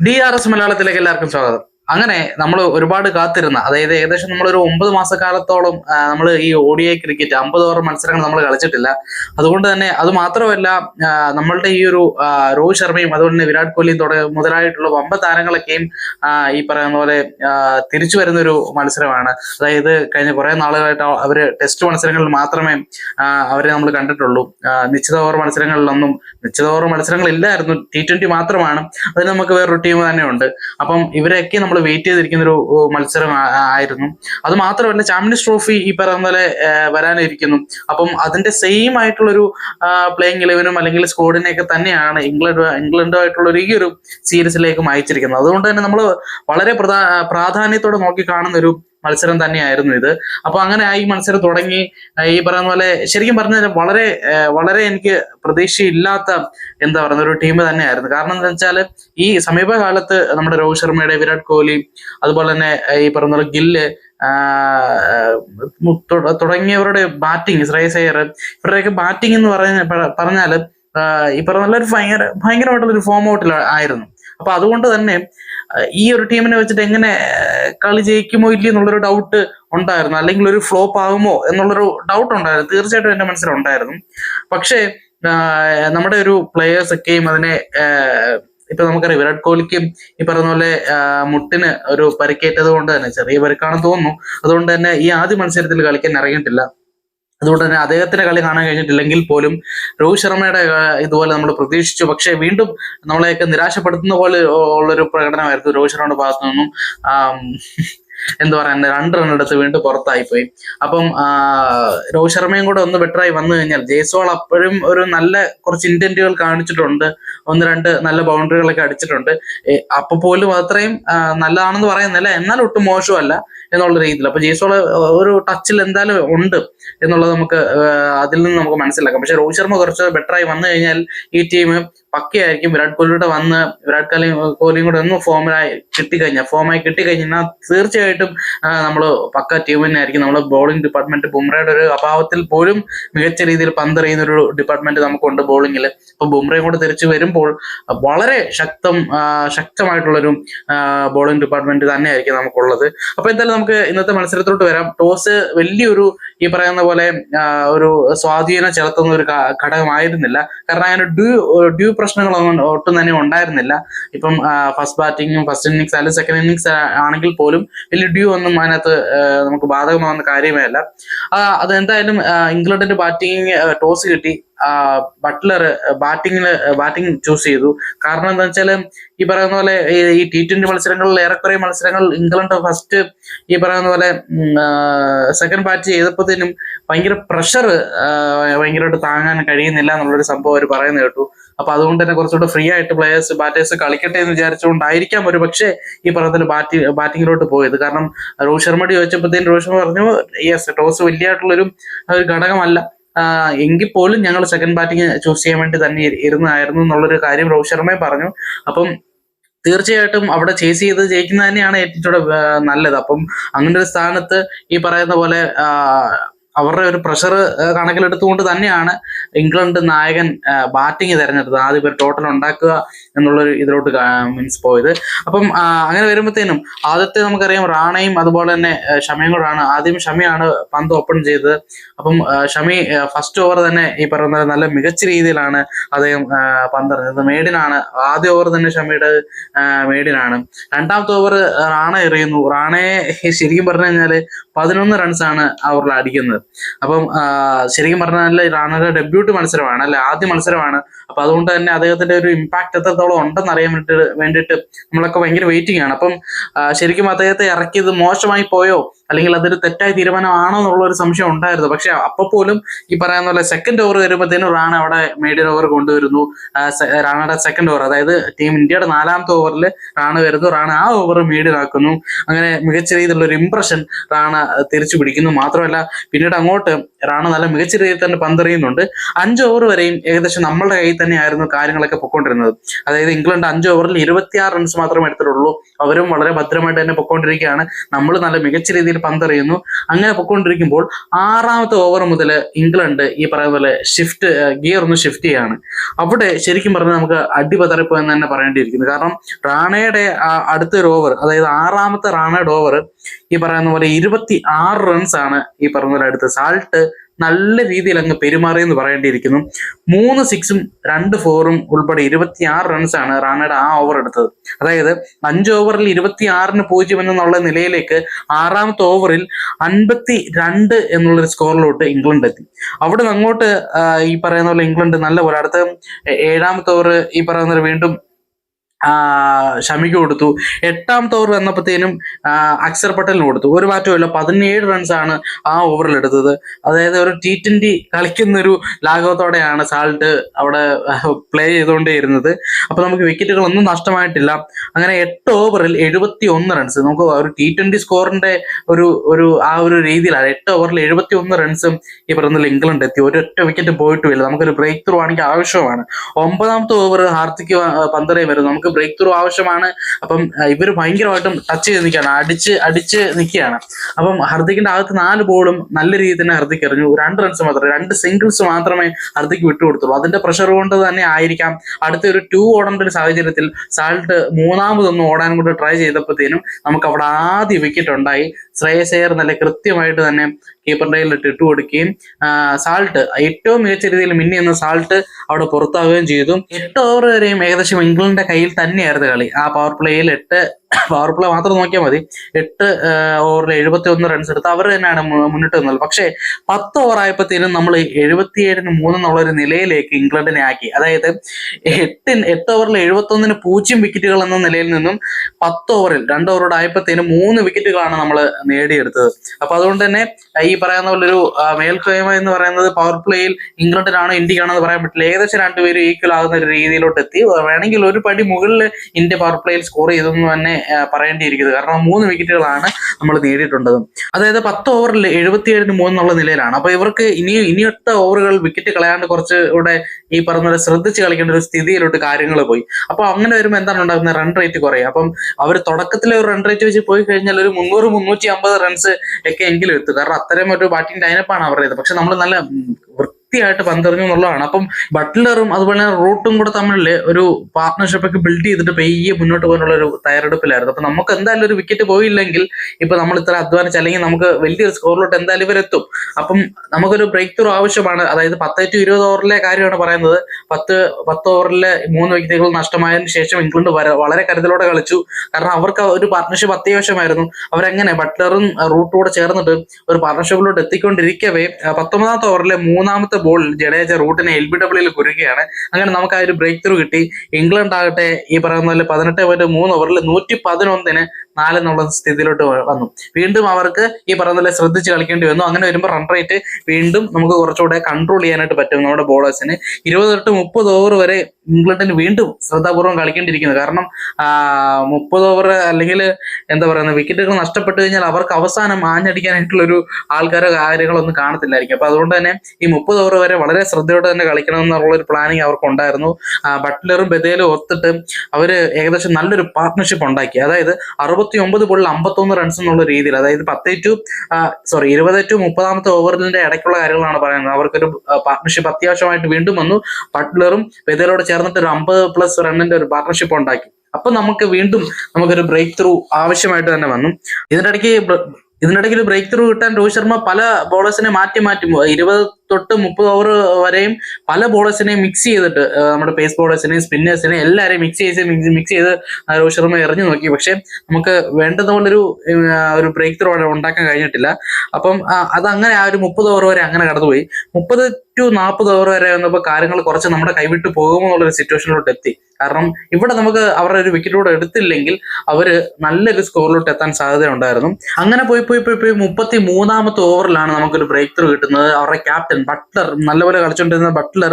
D R S മലയാളത്തിലേക്ക് എല്ലാവർക്കും സ്വാഗതം അങ്ങനെ നമ്മൾ ഒരുപാട് കാത്തിരുന്ന അതായത് ഏകദേശം നമ്മൾ നമ്മളൊരു ഒമ്പത് മാസക്കാലത്തോളം നമ്മൾ ഈ ഒ ക്രിക്കറ്റ് അമ്പത് ഓവർ മത്സരങ്ങൾ നമ്മൾ കളിച്ചിട്ടില്ല. അതുകൊണ്ട് തന്നെ അത് മാത്രമല്ല നമ്മളുടെ ഈ ഒരു രോഹിത് ശർമ്മയും അതുപോലെ തന്നെ വിരാട് കോഹ്ലിയും തുടങ്ങി മുതലായിട്ടുള്ള വമ്പ താരങ്ങളൊക്കെയും ഈ പറയുന്ന പോലെ തിരിച്ചു വരുന്ന ഒരു മത്സരമാണ്. അതായത് കഴിഞ്ഞ കുറെ നാളുകളായിട്ട് അവർ ടെസ്റ്റ് മത്സരങ്ങളിൽ മാത്രമേ അവരെ നമ്മൾ കണ്ടിട്ടുള്ളൂ. നിശ്ചിത ഓവർ മത്സരങ്ങളിലൊന്നും നിശ്ചിത ഓവർ മത്സരങ്ങളില്ലായിരുന്നു. ടി ട്വന്റി മാത്രമാണ്. അതിന് നമുക്ക് വേറൊരു ടീം തന്നെയുണ്ട് അപ്പം ഇവരെയൊക്കെ നമ്മൾ വെയിറ്റ് ചെയ്തിരിക്കുന്ന ഒരു മത്സരം ആയിരുന്നു. അത് മാത്രമല്ല ചാമ്പ്യൻസ് ട്രോഫി ഈ പറയുന്ന പോലെ വരാനിരിക്കുന്നു. അപ്പം അതിന്റെ സെയിം ആയിട്ടുള്ളൊരു പ്ലേയിങ് ഇലവനും അല്ലെങ്കിൽ സ്കോഡിനെയൊക്കെ തന്നെയാണ് ഇംഗ്ലണ്ട് ഇംഗ്ലണ്ടുമായിട്ടുള്ള ഈ ഒരു സീരീസിലേക്ക് അയച്ചിരിക്കുന്നത് അതുകൊണ്ട് തന്നെ നമ്മൾ വളരെ പ്രധാ പ്രാധാന്യത്തോടെ നോക്കി കാണുന്ന ഒരു മത്സരം തന്നെയായിരുന്നു ഇത്. അപ്പൊ അങ്ങനെ ആ ഈ മത്സരം തുടങ്ങി ഈ പറയുന്ന പോലെ ശരിക്കും പറഞ്ഞാൽ വളരെ വളരെ എനിക്ക് പ്രതീക്ഷയില്ലാത്ത എന്താ പറയുന്ന ഒരു ടീം തന്നെയായിരുന്നു. കാരണം എന്താ വെച്ചാൽ ഈ സമീപകാലത്ത് നമ്മുടെ രോഹിത് ശർമ്മയുടെ വിരാട് കോഹ്ലി അതുപോലെ തന്നെ ഈ പറയുന്ന പോലെ ഗില്ല് തുടങ്ങിയവരുടെ ബാറ്റിംഗ് ശ്രേയസ് അയ്യർ ഇവരുടെയൊക്കെ ബാറ്റിംഗ് എന്ന് പറഞ്ഞ പറഞ്ഞാൽ ഈ പറഞ്ഞ ഒരു ഭയങ്കര ഭയങ്കരമായിട്ടുള്ള ഒരു ഫോം ഔട്ടിൽ ആയിരുന്നു. അപ്പൊ അതുകൊണ്ട് തന്നെ ഈ ഒരു ടീമിനെ വെച്ചിട്ട് എങ്ങനെ കളി ജയിക്കുമോ ഇല്ലയോ എന്നുള്ളൊരു ഡൗട്ട് ഉണ്ടായിരുന്നു. അല്ലെങ്കിൽ ഒരു ഫ്ലോപ്പ് ആകുമോ എന്നുള്ളൊരു ഡൗട്ട് ഉണ്ടായിരുന്നു. തീർച്ചയായിട്ടും എന്റെ മനസ്സിലുണ്ടായിരുന്നു പക്ഷേ നമ്മുടെ ഒരു പ്ലേയേഴ്സ് ഒക്കെയും അതിനെ ഇപ്പൊ നമുക്കറിയാം വിരാട് കോഹ്ലിക്കും ഈ പറഞ്ഞ പോലെ മുട്ടിന് ഒരു പരിക്കേറ്റത് കൊണ്ട് തന്നെ ചെറിയ പരിക്കാണെന്ന് തോന്നുന്നു. അതുകൊണ്ട് തന്നെ ഈ ആദ്യ മത്സരത്തിൽ കളിക്കാൻ ഇറങ്ങിയിട്ടില്ല. അതുകൊണ്ട് തന്നെ അദ്ദേഹത്തിന്റെ കളി കാണാൻ കഴിഞ്ഞിട്ടില്ലെങ്കിൽ പോലും രോഹിത് ശർമ്മയുടെ ഇതുപോലെ നമ്മൾ പ്രതീക്ഷിച്ചു. പക്ഷേ വീണ്ടും നമ്മളെയൊക്കെ നിരാശപ്പെടുത്തുന്ന പോലെ ഉള്ളൊരു പ്രകടനമായിരുന്നു രോഹിത് ശർമ്മയുടെ ഭാഗത്തു നിന്നും എന്താ പറയാ രണ്ട് റൺ എടുത്ത് വീണ്ടും പുറത്തായി പോയി അപ്പം രോഹിത് ശർമ്മയും കൂടെ ഒന്ന് ബെറ്ററായി വന്നു കഴിഞ്ഞാൽ ജയ്സ്വാൾ അപ്പോഴും ഒരു നല്ല കുറച്ച് ഇന്റന്റുകൾ കാണിച്ചിട്ടുണ്ട്. ഒന്ന് രണ്ട് നല്ല ബൗണ്ടറികളൊക്കെ അടിച്ചിട്ടുണ്ട്. അപ്പൊ പോലും അത്രയും നല്ലതാണെന്ന് പറയുന്നില്ല. എന്നാൽ ഒട്ടും മോശമല്ല എന്നുള്ള രീതിയിൽ. അപ്പൊ ജയ്സ്വാൾ ഒരു ടച്ചിൽ എന്തായാലും ഉണ്ട് എന്നുള്ളത് നമുക്ക് അതിൽ നിന്ന് നമുക്ക് മനസ്സിലാക്കാം. പക്ഷെ രോഹിത് ശർമ്മ കുറച്ച് ബെറ്ററായി വന്നു കഴിഞ്ഞാൽ ഈ ടീം പക്കയായിരിക്കും. വിരാട് കോഹ്ലിയുടെ വന്ന് വിരാട് കോഹ്ലി കോഹ്ലിയും കൂടെ ഒന്ന് ഫോമിലായി കിട്ടിക്കഴിഞ്ഞാൽ ഫോമായി കിട്ടിക്കഴിഞ്ഞാൽ തീർച്ചയായിട്ടും നമ്മൾ പക്ക ടീം തന്നെയായിരിക്കും. നമ്മുടെ ബോളിംഗ് ഡിപ്പാർട്ട്മെന്റ് ബുംറയുടെ ഒരു അഭാവത്തിൽ പോലും മികച്ച രീതിയിൽ പന്തെറിയുന്ന ഒരു ഡിപ്പാർട്ട്മെന്റ് നമുക്കുണ്ട് ബോളിംഗിൽ അപ്പൊ ബുംറയും കൂടെ തിരിച്ചു വരുമ്പോൾ വളരെ ശക്തം ശക്തമായിട്ടുള്ളൊരു ബോളിംഗ് ഡിപ്പാർട്ട്മെന്റ് തന്നെയായിരിക്കും നമുക്കുള്ളത്. അപ്പൊ എന്തായാലും നമുക്ക് ഇന്നത്തെ മത്സരത്തിലോട്ട് വരാം. ടോസ് വലിയൊരു ഈ പറയുന്ന പോലെ ഒരു സ്വാധീനം ചെലുത്തുന്ന ഒരു ഘടകമായിരുന്നില്ല. കാരണം അങ്ങനെ ഡ്യൂ ഡ്യൂ പ്രശ്നങ്ങളൊന്നും ഒട്ടും തന്നെ ഉണ്ടായിരുന്നില്ല. ഇപ്പം ഫസ്റ്റ് ബാറ്റിംഗും ഫസ്റ്റ് ഇന്നിങ്സ് അല്ലെങ്കിൽ സെക്കൻഡ് ഇന്നിങ്സ് ആണെങ്കിൽ പോലും ഡ്യൂ ഒന്നും അതിനകത്ത് നമുക്ക് ബാധകമാവുന്ന കാര്യമേ അല്ല ആ, അത് എന്തായാലും ആ, ഇംഗ്ലണ്ടിന്റെ ബാറ്റിംഗ് ടോസ് കിട്ടി. ബട്ട്ലർ ബാറ്റിംഗിൽ ബാറ്റിംഗ് ചൂസ് ചെയ്തു. കാരണം എന്താ വെച്ചാൽ ഈ പറയുന്ന പോലെ ഈ ടി ട്വന്റി മത്സരങ്ങളിൽ ഏറെക്കുറെ മത്സരങ്ങൾ ഇംഗ്ലണ്ട് ഫസ്റ്റ് ഈ പറയുന്ന പോലെ സെക്കൻഡ് ബാറ്റ് ചെയ്തപ്പോഴത്തേനും ഭയങ്കര പ്രഷർ ഭയങ്കരമായിട്ട് താങ്ങാൻ കഴിയുന്നില്ല എന്നുള്ളൊരു സംഭവം അവർ പറയുന്നത് കേട്ടു. അപ്പൊ അതുകൊണ്ട് തന്നെ കുറച്ചുകൂടെ ഫ്രീ ആയിട്ട് പ്ലേയേഴ്സ് ബാറ്റേഴ്സ് കളിക്കട്ടെ എന്ന് വിചാരിച്ചുകൊണ്ടായിരിക്കാം ഒരു പക്ഷേ ഈ പറഞ്ഞതിന് ബാറ്റി ബാറ്റിങ്ങിലോട്ട് പോയത്. കാരണം രോഹിത് ശർമ്മയോട് ചോദിച്ചപ്പോഴത്തേക്കും രോഹിത് ശർമ്മ പറഞ്ഞു യെസ് ടോസ് വലിയതായിട്ടുള്ളൊരു ഒരു ഘടകമല്ല. എങ്കിൽ പോലും ഞങ്ങൾ സെക്കൻഡ് ബാറ്റിംഗ് ചൂസ് ചെയ്യാൻ വേണ്ടി തന്നെ ഇരു- ഇരുന്നായിരുന്നു എന്നുള്ളൊരു കാര്യം രോഹിത് ശർമ്മയും പറഞ്ഞു. അപ്പം തീർച്ചയായിട്ടും അവിടെ ചേസ് ചെയ്ത് ജയിക്കുന്നത് തന്നെയാണ് ഏറ്റവും നല്ലത്. അപ്പം അങ്ങനെ ഒരു സ്ഥാനത്ത് ഈ പറയുന്ന പോലെ അവരുടെ ഒരു പ്രഷർ കണക്കിലെടുത്തുകൊണ്ട് തന്നെയാണ് ഇംഗ്ലണ്ട് നായകൻ ബാറ്റിംഗ് തിരഞ്ഞെടുത്തത്. ആദ്യം ഒരു ടോട്ടൽ ഉണ്ടാക്കുക എന്നുള്ളൊരു ഇതിലോട്ട് മീൻസ് പോയത്. അപ്പം അങ്ങനെ വരുമ്പോഴത്തേനും ആദ്യത്തെ നമുക്കറിയാം റാണയും അതുപോലെ തന്നെ ഷമയും കൂടാണ്. ആദ്യം ഷമിയാണ് പന്ത് ഓപ്പൺ ചെയ്തത്. അപ്പം ഷമി ഫസ്റ്റ് ഓവർ തന്നെ ഈ പറയുന്ന നല്ല മികച്ച രീതിയിലാണ് അദ്ദേഹം പന്തെറിഞ്ഞത്. മേഡിനാണ് ആദ്യ ഓവർ തന്നെ ഷമിയുടെ മേഡിനാണ്. രണ്ടാമത്തെ ഓവർ റാണ എറിയുന്നു. റാണയെ ശരിക്കും പറഞ്ഞു കഴിഞ്ഞാൽ പതിനൊന്ന് റൺസാണ് അവർ അടിക്കുന്നത്. അപ്പം ശരിക്കും പറഞ്ഞാൽ റാണയുടെ ഡെബ്യൂട്ട് മത്സരമാണ് അല്ലെ? ആദ്യ മത്സരമാണ്. അപ്പൊ അതുകൊണ്ട് തന്നെ അദ്ദേഹത്തിന്റെ ഒരു ഇമ്പാക്ട് എത്രത്തോളം ഉണ്ടെന്ന് അറിയാൻ വേണ്ടിട്ട് വേണ്ടിയിട്ട് നമ്മളൊക്കെ ഭയങ്കര വെയിറ്റിംഗ് ആണ്. അപ്പം ശരിക്കും അദ്ദേഹത്തെ ഇറക്കിയത് മോശമായി പോയോ? അല്ലെങ്കിൽ അതൊരു തെറ്റായ തീരുമാനമാണോ എന്നുള്ള ഒരു സംശയം ഉണ്ടായിരുന്നു. പക്ഷെ അപ്പൊ പോലും ഈ പറയുന്ന പോലെ സെക്കൻഡ് ഓവർ വരുമ്പോഴത്തേനും റാണ അവിടെ മേഡിയൻ ഓവർ കൊണ്ടുവരുന്നു. റാണയുടെ സെക്കൻഡ് ഓവർ അതായത് ടീം ഇന്ത്യയുടെ നാലാമത്തെ ഓവറിൽ റാണ വരുന്നു. റാണ ആ ഓവർ മേഡിയൻ ആക്കുന്നു അങ്ങനെ മികച്ച രീതിയിലുള്ള ഒരു ഇംപ്രഷൻ റാണ തിരിച്ചു പിടിക്കുന്നു. മാത്രമല്ല പിന്നീട് അങ്ങോട്ട് റാണ നല്ല മികച്ച രീതിയിൽ തന്നെ പന്തെറിയുന്നുണ്ട്. അഞ്ച് ഓവർ വരെയും ഏകദേശം നമ്മളുടെ കയ്യിൽ തന്നെയായിരുന്നു കാര്യങ്ങളൊക്കെ പൊക്കോണ്ടിരുന്നത്. അതായത് ഇംഗ്ലണ്ട് അഞ്ച് ഓവറിൽ ഇരുപത്തിയാറ് റൺസ് മാത്രമേ എടുത്തിട്ടുള്ളൂ. അവരും വളരെ ഭദ്രമായിട്ട് തന്നെ പൊക്കോണ്ടിരിക്കുകയാണ്. നമ്മൾ നല്ല മികച്ച രീതിയിൽ പന്തെറിയുന്നു. അങ്ങനെ പൊക്കോണ്ടിരിക്കുമ്പോൾ ആറാമത്തെ ഓവർ മുതൽ ഇംഗ്ലണ്ട് ഈ പറയുന്ന പോലെ ഷിഫ്റ്റ് ഗിയർ ഒന്ന് ഷിഫ്റ്റ് ചെയ്യാണ്. അവിടെ ശരിക്കും പറഞ്ഞാൽ നമുക്ക് അടിപതറിപ്പ് എന്ന് തന്നെ പറയേണ്ടിയിരിക്കുന്നു. കാരണം റാണയുടെ അടുത്തൊരു ഓവർ അതായത് ആറാമത്തെ റാണയുടെ ഓവർ ഈ പറയുന്ന പോലെ ഇരുപത്തി ആറ് റൺസ് ആണ് ഈ പറഞ്ഞ പോലെ അടുത്ത് സാൾട്ട് നല്ല രീതിയിൽ അങ്ങ് പെരുമാറി എന്ന് പറയേണ്ടിയിരിക്കുന്നു. മൂന്ന് സിക്സും രണ്ട് ഫോറും ഉൾപ്പെടെ ഇരുപത്തി ആറ് റൺസ് ആണ് റാണയുടെ ആ ഓവർ എടുത്തത്. അതായത് അഞ്ച് ഓവറിൽ ഇരുപത്തി ആറിന് പൂജ്യം എന്നുള്ള നിലയിലേക്ക് ആറാമത്തെ ഓവറിൽ അൻപത്തി രണ്ട് എന്നുള്ളൊരു സ്കോറിലോട്ട് ഇംഗ്ലണ്ട് എത്തി. അവിടെ നിന്ന് അങ്ങോട്ട് ഈ പറയുന്ന പോലെ ഇംഗ്ലണ്ട് നല്ല പോലെ അടുത്ത ഏഴാമത്തെ ഓവർ ഈ പറയുന്ന വീണ്ടും ഷമിക്ക് കൊടുത്തു. എട്ടാമത്തെ ഓവർ വന്നപ്പോഴത്തേനും അക്സർ പട്ടേലിന് കൊടുത്തു. ഒരു മാറ്റമില്ല പതിനേഴ് റൺസാണ് ആ ഓവറിൽ എടുത്തത്. അതായത് ഒരു ടി ട്വന്റി കളിക്കുന്ന ഒരു ലാഘവത്തോടെയാണ് സാൾട്ട് അവിടെ പ്ലേ ചെയ്തുകൊണ്ടേയിരുന്നത് അപ്പൊ നമുക്ക് വിക്കറ്റുകളൊന്നും നഷ്ടമായിട്ടില്ല. അങ്ങനെ എട്ട് ഓവറിൽ എഴുപത്തി ഒന്ന് റൺസ് നമുക്ക് ഒരു ടി ട്വന്റി സ്കോറിന്റെ ഒരു ഒരു ആ ഒരു രീതിയിലാണ്. എട്ട് ഓവറിൽ എഴുപത്തി ഒന്ന് റൺസും ഈ പറയുന്ന ഇംഗ്ലണ്ട് എത്തി. ഒരൊറ്റ വിക്കറ്റ് പോയിട്ടുമില്ല. നമുക്കൊരു ബ്രേക്ക് ത്രൂ ആണെങ്കിൽ ആവശ്യമാണ്. ഒമ്പതാമത്തെ ഓവർ ഹാർദിക്ക് പന്തറേ വരും നമുക്ക് ബ്രേക്ക് ത്രൂ ആവശ്യമാണ്. അപ്പം ഇവർ ഭയങ്കരമായിട്ടും ടച്ച് ചെയ്ത് നിൽക്കുകയാണ്. അടിച്ച് അടിച്ച് നിൽക്കുകയാണ്. അപ്പം ഹർദിക്കിന്റെ അകത്ത് നാല് ബോളും നല്ല രീതിയിൽ തന്നെ ഹർദിക്ക് എറിഞ്ഞു. രണ്ട് റൺസ് മാത്രമേ രണ്ട് സിംഗിൾസ് മാത്രമേ ഹർദിക്ക് വിട്ടുകൊടുത്തുള്ളൂ. അതിന്റെ പ്രഷർ കൊണ്ട് തന്നെ ആയിരിക്കാം. അടുത്ത ഒരു ടു ഓടേണ്ട ഒരു സാഹചര്യത്തിൽ സാൾട്ട് മൂന്നാമതൊന്നും ഓടാൻ കൂടെ ട്രൈ ചെയ്തപ്പോഴത്തേനും നമുക്ക് അവിടെ ആദ്യ വിക്കറ്റ് ഉണ്ടായി. ശ്രേയസ് നല്ല കൃത്യമായിട്ട് തന്നെ കീപ്പർ കയ്യിൽ ഇട്ട് കൊടുക്കുകയും സാൾട്ട് ഏറ്റവും മികച്ച രീതിയിൽ മിന്നി എന്ന സാൾട്ട് അവിടെ പുറത്താവുകയും ചെയ്തു. എട്ട് ഓവർ വരെയും ഏകദേശം ഇംഗ്ലണ്ടിന്റെ കയ്യിൽ തന്നെയായിരുന്നു കളി. ആ പവർ പ്ലേയിൽ എട്ട് പവർ പ്ലേ മാത്രം നോക്കിയാൽ മതി. എട്ട് ഓവറിൽ എഴുപത്തി ഒന്ന് റൺസ് എടുത്ത് അവർ തന്നെയാണ് മുന്നിട്ട് നിന്നത്. പക്ഷേ പത്ത് ഓവർ ആയപ്പോഴത്തേനും നമ്മൾ എഴുപത്തിയേഴിന് മൂന്ന് എന്നുള്ള ഒരു നിലയിലേക്ക് ഇംഗ്ലണ്ടിനെ ആക്കി. അതായത് എട്ട് എട്ട് ഓവറിൽ എഴുപത്തി ഒന്നിന് പൂജ്യം വിക്കറ്റുകൾ എന്ന നിലയിൽ നിന്നും പത്ത് ഓവറിൽ രണ്ട് ഓവറോട് ആയപ്പോഴത്തേനും മൂന്ന് വിക്കറ്റുകളാണ് നമ്മൾ നേടിയെടുത്തത്. അപ്പൊ അതുകൊണ്ട് തന്നെ ഈ പറയുന്ന പോലെ ഒരു മേൽക്കോയ്മ എന്ന് പറയുന്നത് പവർ പ്ലേയിൽ ഇംഗ്ലണ്ടിനാണോ ഇന്ത്യക്കാണോ എന്ന് പറയാൻ പറ്റില്ല. ഏകദേശം രണ്ടുപേരും ഈക്വൽ ആകുന്ന ഒരു രീതിയിലോട്ട് എത്തി വേണമെങ്കിൽ ഒരു പടി മുകളിൽ ഇന്ത്യ പവർ പ്ലേയിൽ സ്കോർ ചെയ്തെന്ന് തന്നെ പറയേണ്ടിയിരിക്കുന്നത്. കാരണം മൂന്ന് വിക്കറ്റുകളാണ് നമ്മൾ നേടിയിട്ടുള്ളത്. അതായത് പത്ത് ഓവറിൽ എഴുപത്തിയേഴിന് മൂന്നുള്ള നിലയിലാണ്. അപ്പൊ ഇവർക്ക് ഇനി ഇനിയൊട്ട ഓവറുകൾ വിക്കറ്റ് കളയാണ്ട് കുറച്ച് കൂടെ ഈ പറഞ്ഞ ശ്രദ്ധിച്ച് കളിക്കേണ്ട ഒരു സ്ഥിതിയിലോട്ട് കാര്യങ്ങൾ പോയി. അപ്പൊ അങ്ങനെ വരുമ്പോൾ എന്താണ് ഉണ്ടാകുന്നത്? റൺ റേറ്റ് കുറയും. അപ്പം അവർ തുടക്കത്തിലെ ഒരു റൺ റേറ്റ് വെച്ച് പോയി കഴിഞ്ഞാൽ ഒരു മുന്നൂറ് മുന്നൂറ്റി അമ്പത് റൺസ് ഒക്കെ എങ്കിലും എത്തും. കാരണം അത്രയും ഒരു ബാറ്റിംഗ് ലൈനപ്പാണ് അവരുടേത്. പക്ഷെ നമ്മൾ നല്ല ഉം, വൃത്തിയായിട്ട് പന്തെറിഞ്ഞു എന്നുള്ളതാണ്. അപ്പം ബട്ട്ലറും അതുപോലെ റൂട്ടും കൂടെ തമ്മിലുള്ള ഒരു പാർട്ട്ണർഷിപ്പ് ഒക്കെ ബിൽഡ് ചെയ്തിട്ട് പെയ്യെ മുന്നോട്ട് പോകാനുള്ള ഒരു തയ്യാറെടുപ്പിലായിരുന്നു. അപ്പൊ നമുക്ക് എന്തായാലും ഒരു വിക്കറ്റ് പോയില്ലെങ്കിൽ ഇപ്പൊ നമ്മൾ ഇത്ര അധ്വാനിച്ച് അല്ലെങ്കിൽ നമുക്ക് വലിയൊരു സ്കോറിലോട്ട് എന്തായാലും ഇവരെത്തും. അപ്പം നമുക്കൊരു ബ്രേക്ക് ത്രൂ ആവശ്യമാണ്. അതായത് പത്ത് ടു ഇരുപത് ഓവറിലെ കാര്യമാണ് പറയുന്നത്. പത്ത് പത്ത് ഓവറിലെ മൂന്ന് വിക്കറ്റുകൾ നഷ്ടമായതിനു ശേഷം ഇംഗ്ലണ്ട് വളരെ കരുതലോടെ കളിച്ചു. കാരണം അവർക്ക് ഒരു പാർട്ട്ണർഷിപ്പ് അത്യാവശ്യമായിരുന്നു. അവരെങ്ങനെ ബട്ട്ലറും റൂട്ടും കൂടെ ചേർന്നിട്ട് ഒരു പാർട്ണർഷിപ്പിലോട്ട് എത്തിക്കൊണ്ടിരിക്കവേ പത്തൊമ്പതാമത്തെ ഓവറിലെ മൂന്നാമത്തെ ബോളിൽ ജഡേജ റൂട്ടിനെ എൽ ബി ഡബ്ല്യൂയിൽ കുരുകയാണ്. അങ്ങനെ നമുക്ക് ആ ഒരു ബ്രേക്ക് ത്രൂ കിട്ടി. ഇംഗ്ലണ്ട് ആകട്ടെ ഈ പറയുന്ന പോലെ പതിനെട്ട് പോയിന്റ് മൂന്ന് ഓവറിൽ നൂറ്റി പതിനൊന്നിന് നാലെന്നുള്ള സ്ഥിതിയിലോട്ട് വന്നു. വീണ്ടും അവർക്ക് ഈ പറഞ്ഞ ശ്രദ്ധിച്ച് കളിക്കേണ്ടി വന്നു. അങ്ങനെ വരുമ്പോൾ റൺ റേറ്റ് വീണ്ടും നമുക്ക് കുറച്ചുകൂടെ കൺട്രോൾ ചെയ്യാനായിട്ട് പറ്റും നമ്മുടെ ബോളേഴ്സിന് ഇരുപത് തൊട്ട് മുപ്പത് ഓവർ വരെ ഇംഗ്ലണ്ടിന് വീണ്ടും ശ്രദ്ധാപൂർവം കളിക്കേണ്ടിയിരിക്കുന്നത് കാരണം മുപ്പത് ഓവർ അല്ലെങ്കിൽ എന്താ പറയുന്നത് വിക്കറ്റുകൾ നഷ്ടപ്പെട്ടു കഴിഞ്ഞാൽ അവർക്ക് അവസാനം ആഞ്ഞടിക്കാനായിട്ടുള്ള ഒരു ആൾക്കാരോ കാര്യങ്ങളോ ഒന്നും കാണത്തില്ലായിരിക്കും. അപ്പൊ അതുകൊണ്ട് തന്നെ ഈ മുപ്പത് ഓവർ വരെ വളരെ ശ്രദ്ധയോടെ തന്നെ കളിക്കണം എന്നുള്ള ഒരു പ്ലാനിങ് അവർക്ക് ഉണ്ടായിരുന്നു. ബട്ട്ലറും ബദേലും ഒത്തിട്ട് അവർ ഏകദേശം നല്ലൊരു പാർട്ട്ണർഷിപ്പ് ഉണ്ടാക്കി. അതായത് അറുപത്തി ഒമ്പത് ബോളിൽ അമ്പത്തൊന്ന് റൺസ് എന്നുള്ള രീതിയിൽ അതായത് പത്ത് ടു സോറി ഇരുപത് ടു മുപ്പതാമത്തെ ഓവറിന്റെ ഇടയ്ക്കുള്ള കാര്യങ്ങളാണ് പറയുന്നത്. അവർക്കൊരു പാർട്ട്ണർഷിപ്പ് അത്യാവശ്യമായിട്ട് വീണ്ടും വന്നു. ബട്ട്ലറും ബദേലോട് ചേർന്നിട്ട് ഒരു അമ്പത് പ്ലസ് റണ്ണിന്റെ ഒരു പാർട്ട്ണർഷിപ്പ് ഉണ്ടാക്കി. അപ്പൊ നമുക്ക് വീണ്ടും നമുക്കൊരു ബ്രേക്ക് ത്രൂ ആവശ്യമായിട്ട് തന്നെ വന്നു. ഇതിനിടയ്ക്ക് ഇതിനിടയ്ക്ക് ഒരു ബ്രേക്ക് ത്രൂ കിട്ടാൻ രോഹിത് ശർമ്മ പല ബോളേഴ്സിനെ മാറ്റി മാറ്റി ഇരുപത് തൊട്ട് മുപ്പത് ഓവർ വരെയും പല ബോളേഴ്സിനെയും മിക്സ് ചെയ്തിട്ട് നമ്മുടെ പേസ് ബോളേഴ്സിനെയും സ്പിന്നേഴ്സിനെയും എല്ലാവരെയും മിക്സ് ചെയ്ത് മിക്സ് ചെയ്ത് രോഹിത് ശർമ്മ എറിഞ്ഞു നോക്കി. പക്ഷെ നമുക്ക് വേണ്ടത് പോലൊരു ഒരു ബ്രേക്ക് ത്രൂ ഉണ്ടാക്കാൻ കഴിഞ്ഞിട്ടില്ല. അപ്പം അത് അതങ്ങനെ ആ ഒരു മുപ്പത് ഓവർ വരെ അങ്ങനെ കടന്നുപോയി. മുപ്പത് ടു നാൽപ്പത് ഓവർ വരെ വന്നപ്പോൾ കാര്യങ്ങൾ കുറച്ച് നമ്മുടെ കൈവിട്ട് പോകുമോ എന്നുള്ളൊരു സിറ്റുവേഷനിലോട്ട് എത്തി. കാരണം ഇവിടെ നമുക്ക് അവരുടെ ഒരു വിക്കറ്റ് കൂടെ എടുത്തില്ലെങ്കിൽ അവർ നല്ലൊരു സ്കോറിലോട്ട് എത്താൻ സാധ്യത ഉണ്ടായിരുന്നു അങ്ങനെ പോയി പോയി പോയി പോയി മുപ്പത്തി മൂന്നാമത്തെ ഓവറിലാണ് നമുക്കൊരു ബ്രേക്ക് ത്രൂ കിട്ടുന്നത്. അവരുടെ ക്യാപ്റ്റൻ ബട്ട്ലർ നല്ലപോലെ കളിച്ചുകൊണ്ടിരുന്ന ബട്ട്ലർ